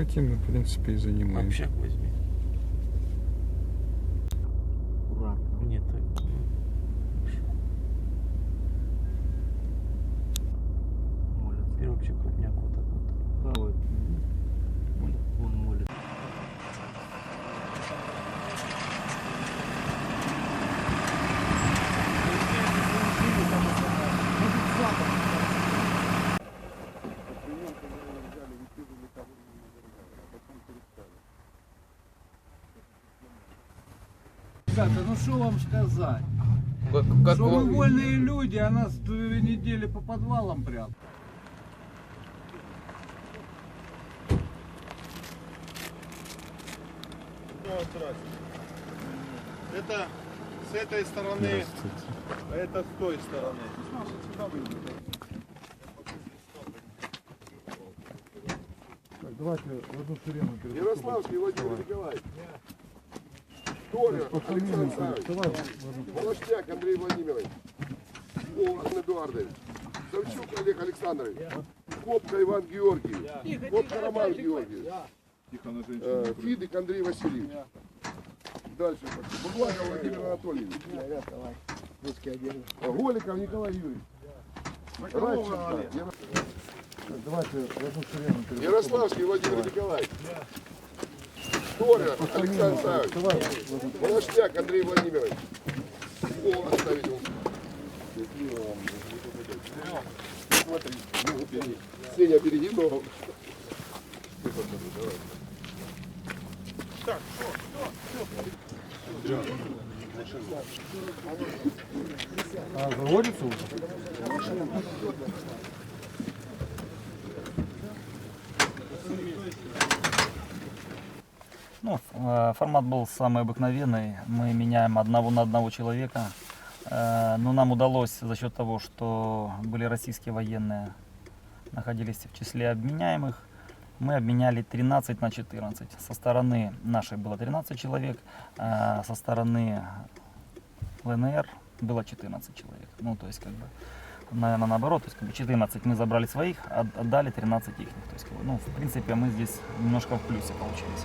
Этим мы, в принципе, и занимаемся. Общак возьми. Аккуратно. Нет, так. Молят. Теперь вообще крупняк вот так вот. Хавает. Ребята, ну что вам сказать? Как, как Что мы вольные люди, а нас две недели по подвалам прям. Это с этой стороны, а это с той стороны. Ярославский Владимир Николаевич. Толя Александр Савич. Волошняк Андрей Владимирович. Олег Эдуардович. Савчук Олег Александрович. Копка Иван Георгиевич. Копка Роман Георгиевич. Э, Фидик Андрей Васильевич. Дальше. Буглаков Владимир Анатольевич. Э, Голиков Николай Юрьевич. Радченко. Яро- Ярославский Владимир Николаевич. Александр Савич. Волошняк Андрей Владимирович. О, оставить его. Смотри, ногу береги. Сеня, береги ногу. Ну, э, формат был самый обыкновенный. Мы меняем одного на одного человека. Э, Но нам удалось за счет того, что были российские военные, находились в числе обменяемых, мы обменяли 13 на 14. Со стороны нашей было 13 человек, а со стороны ЛНР было 14 человек. Ну, то есть, как бы, наверное, наоборот, то есть, как бы 14 мы забрали своих, отдали 13 их. То есть, как бы, ну, в принципе, мы здесь немножко в плюсе получились.